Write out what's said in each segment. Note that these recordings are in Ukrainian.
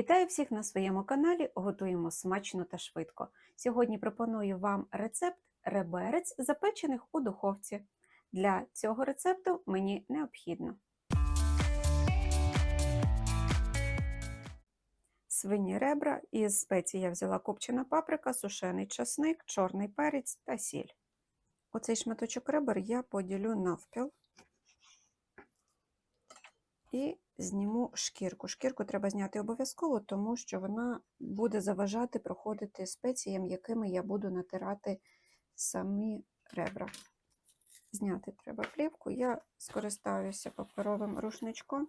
Вітаю всіх на своєму каналі. Готуємо смачно та швидко. Сьогодні пропоную вам рецепт реберець, запечених у духовці. Для цього рецепту мені необхідно свині ребра із спецій я взяла копчена паприка, сушений часник, чорний перець та сіль. Оцей шматочок ребер я поділю навпіл і зніму шкірку. Шкірку треба зняти обов'язково, тому що вона буде заважати проходити спеціям, якими я буду натирати самі ребра. Зняти треба плівку. Я скористаюся паперовим рушничком.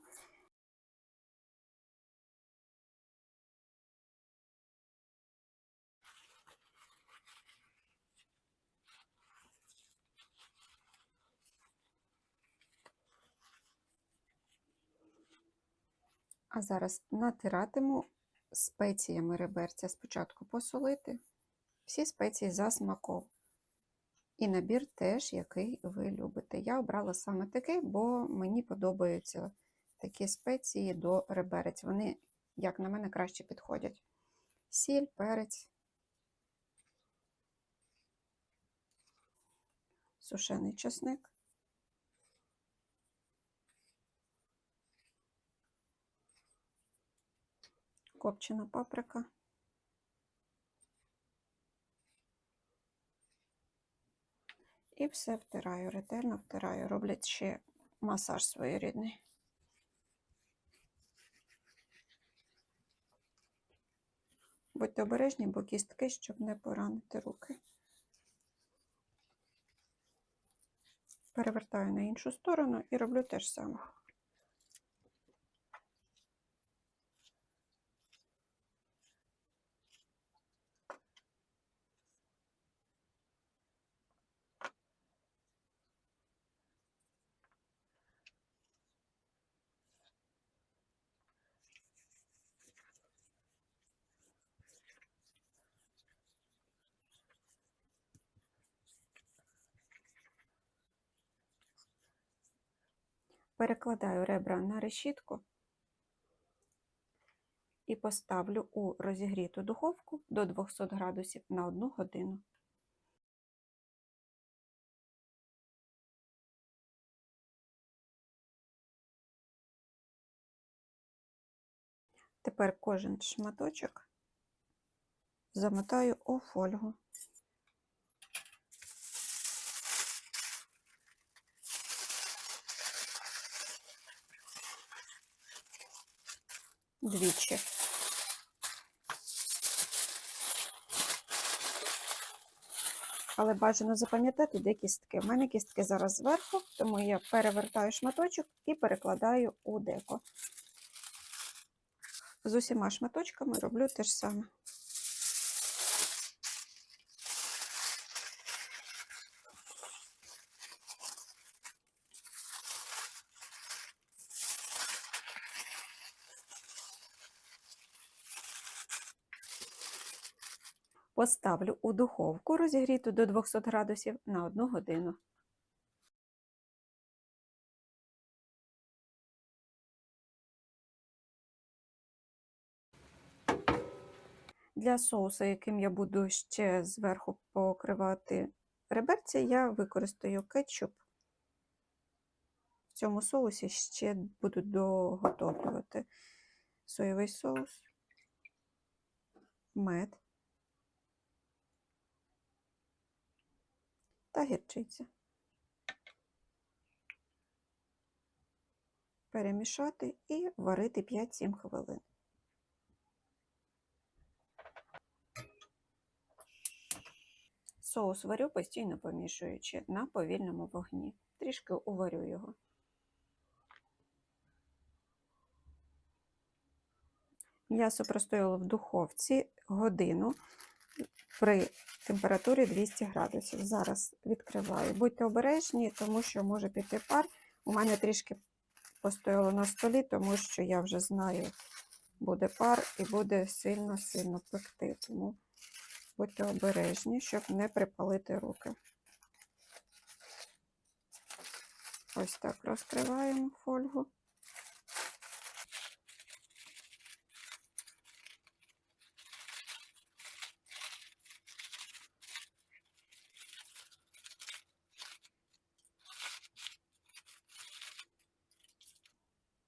А зараз натиратиму спеціями реберця. Спочатку посолити всі спеції за смаком. І набір теж, який ви любите. Я обрала саме такий, бо мені подобаються такі спеції до реберець. Вони, як на мене, краще підходять. Сіль, перець, сушений чесник. Копчена паприка. І все втираю, ретельно втираю, роблять ще масаж своєрідний. Будьте обережні, бо кістки, щоб не поранити руки. Перевертаю на іншу сторону і роблю те ж саме. Перекладаю ребра на решітку і поставлю у розігріту духовку до 200 градусів на 1 годину. Тепер кожен шматочок замотаю у фольгу. Двічі. Але бажано запам'ятати, де кістки. У мене кістки зараз зверху, тому я перевертаю шматочок і перекладаю у деко. З усіма шматочками роблю те ж саме. Поставлю у духовку розігріту до 200 градусів на 1 годину. Для соусу, яким я буду ще зверху покривати реберці, я використаю кетчуп. В цьому соусі ще буду доготовлювати соєвий соус, мед. Та гірчиця. Перемішати і варити 5-7 хвилин. Соус варю постійно помішуючи на повільному вогні. Трішки уварю його. М'ясо простояло в духовці годину при температурі 200 градусів. Зараз відкриваю. Будьте обережні, тому що може піти пар. У мене трішки постояло на столі, тому що я вже знаю, буде пар і буде сильно-сильно пекти. Тому будьте обережні, щоб не припалити руки. Ось так розкриваємо фольгу.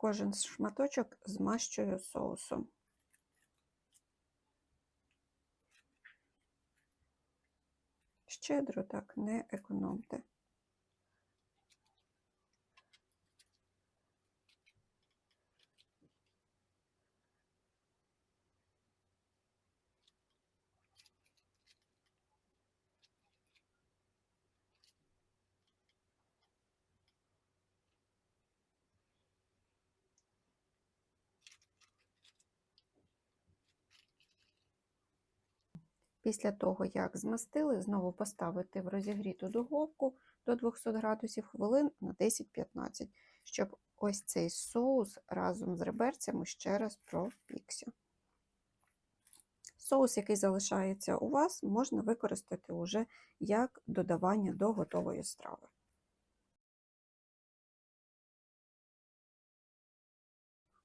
Кожен шматочок змащую соусом. Щедро так не економте. Після того, як змастили, знову поставити в розігріту духовку до 200 градусів хвилин на 10-15, щоб ось цей соус разом з реберцями ще раз пропікся. Соус, який залишається у вас, можна використати уже як додавання до готової страви.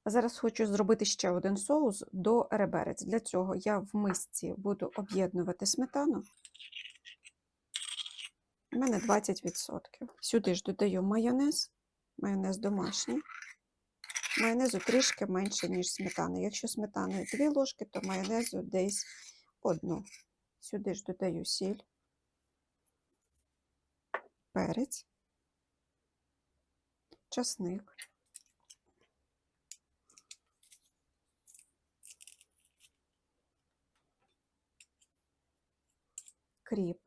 Зараз хочу зробити ще один соус до реберець. Для цього я в мисці буду об'єднувати сметану. У мене 20%. Сюди ж додаю майонез, майонез домашній. Майонезу трішки менше, ніж сметани. Якщо сметани 2 ложки, то майонезу десь одну. Сюди ж додаю сіль, перець, часник. Кріп,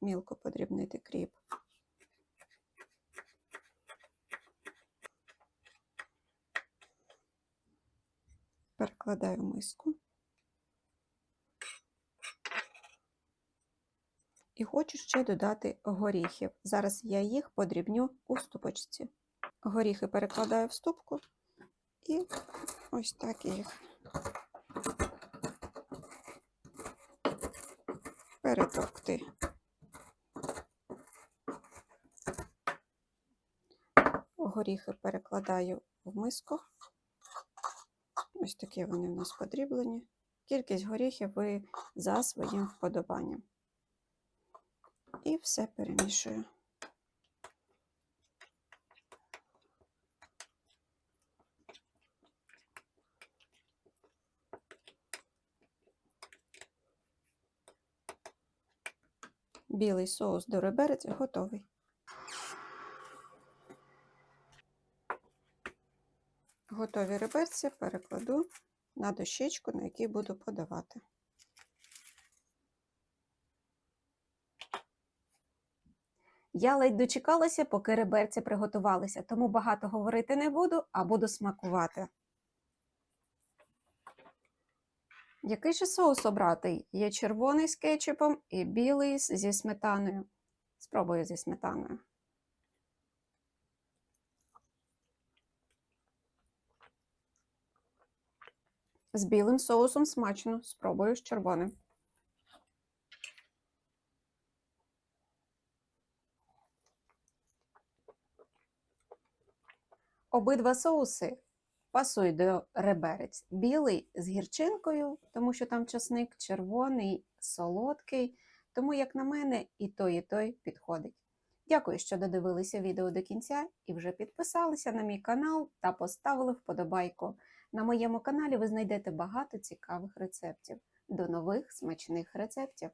мілко подрібнити кріп. Перекладаю миску. І хочу ще додати горіхів. Зараз я їх подрібню у ступочці. Горіхи перекладаю в ступку і ось так їх перетовкти. Горіхи перекладаю в миску. Ось такі вони в нас подріблені. Кількість горіхів ви за своїм вподобанням. І все перемішую. Білий соус до реберець готовий. Готові реберці перекладу на дощечку, на якій буду подавати. Я ледь дочекалася, поки реберці приготувалися, тому багато говорити не буду, а буду смакувати. Який же соус обрати? Є червоний з кетчупом і білий зі сметаною. Спробую зі сметаною. З білим соусом смачно. Спробую з червоним. Обидва соуси пасують до реберець. Білий з гірчинкою, тому що там часник, червоний, солодкий. Тому, як на мене, і той, і той підходить. Дякую, що додивилися відео до кінця і вже підписалися на мій канал та поставили вподобайку. На моєму каналі ви знайдете багато цікавих рецептів. До нових смачних рецептів!